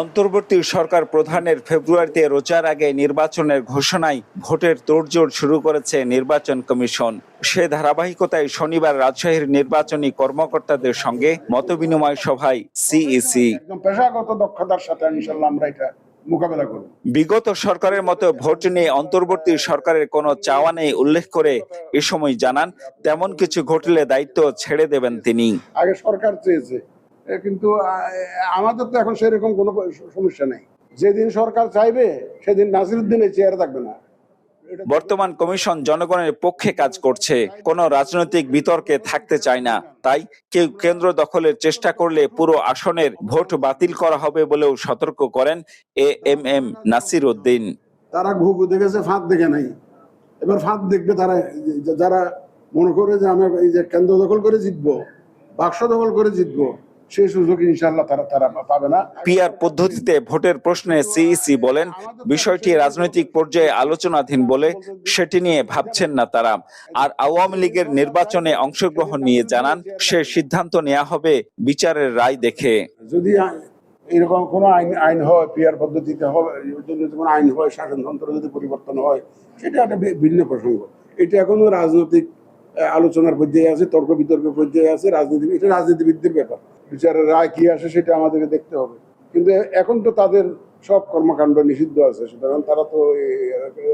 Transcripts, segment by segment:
অন্তর্বর্তী সরকার প্রধানের ফেব্রুয়ারিতে রোজার আগে নির্বাচনের ঘোষণায় ভোটের তোড়জোড় শুরু করেছে নির্বাচন কমিশন। সে ধারাবাহিকতায় শনিবার রাজশাহীর নির্বাচনী কর্মকর্তাদের সঙ্গে মতবিনিময় সভায় সিইসি একদম পেশাগত দক্ষতার সাথে ইনশাল্লাহ আমরা এটা মোকাবেলা করব। বিগত সরকারের মতো ভোট নিয়ে অন্তর্বর্তী সরকারের কোনো চাওয়া নেই উল্লেখ করে এ সময় জানান তেমন কিছু ঘটলে দায়িত্ব ছেড়ে দেবেন তিনি। আগে সরকার চেয়েছে কিন্তু আমাদের তো এখন সেরকম কোনো সমস্যা নেই। যেদিন সরকার চাইবে সেদিন নাসিরুদ্দিন এই চেয়ারে থাকবে না। বর্তমান কমিশন জনগণের পক্ষে কাজ করছে। কোন রাজনৈতিক বিতর্কে থাকতে চায় না। তাই কেউ কেন্দ্র দখলের চেষ্টা করলে পুরো আসনের ভোট বাতিল করা হবে বলেও সতর্ক করেন A M M Nasir Uddin তারা ঘুঘু দেখেছে ফাঁদ দেখে নাই। এবার ফাঁদ দেখবে তারা যারা মনে করে যে আমরা এই যে কেন্দ্র দখল করে জিতবো বাক্স দখল করে জিতবো সেই সুযোগ ইনশাল্লাহ তারা তারা পাবে না। পিআর পদ্ধতিতে ভোটের প্রশ্নে সিইসি বলেন বিষয়টি রাজনৈতিক পর্যায়ে আলোচনাধীন বলে সেটি নিয়ে ভাবছেন না তারা। আর আওয়ামী লীগের নির্বাচনে অংশগ্রহণ নিয়ে জানান সে সিদ্ধান্ত নেওয়া হবে বিচারের রায় দেখে। যদি এরকম কোনো আইন আইন হয় পিয়ার পদ্ধতিতে হবে কোনো আইন হয় শাসনতন্ত্র যদি পরিবর্তন হয় সেটা একটা ভিন্ন প্রসঙ্গ। এটা এখনও রাজনৈতিক আলোচনার পর্যায়ে আছে তর্ক বিতর্কের পর্যায়ে আছে রাজনীতি এটা রাজনীতিবিদদের ব্যাপার। বিচারের রায় কি আসে সেটা আমাদেরকে দেখতে হবে। কিন্তু এখন তো তাদের সব কর্মকাণ্ড নিষিদ্ধ আছে সুতরাং তারা তো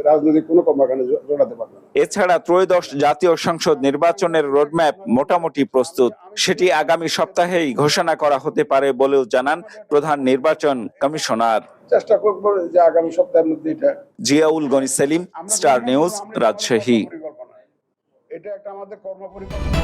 রাজনৈতিক কোনো কর্মকাণ্ডে জড়াতে পারবে না। এছাড়া ত্রয়োদশ জাতীয় সংসদ নির্বাচনের রোডম্যাপ মোটামুটি প্রস্তুত। সেটি আগামী সপ্তাহেই ঘোষণা করা হতে পারে বলেও জানান প্রধান নির্বাচন কমিশনার। চেষ্টা করব যে আগামী সপ্তাহের মধ্যে এটা জিয়াউল গনি সেলিম স্টার নিউজ রাজশাহী। এটা একটা আমাদের কর্ম পরিকল্পনা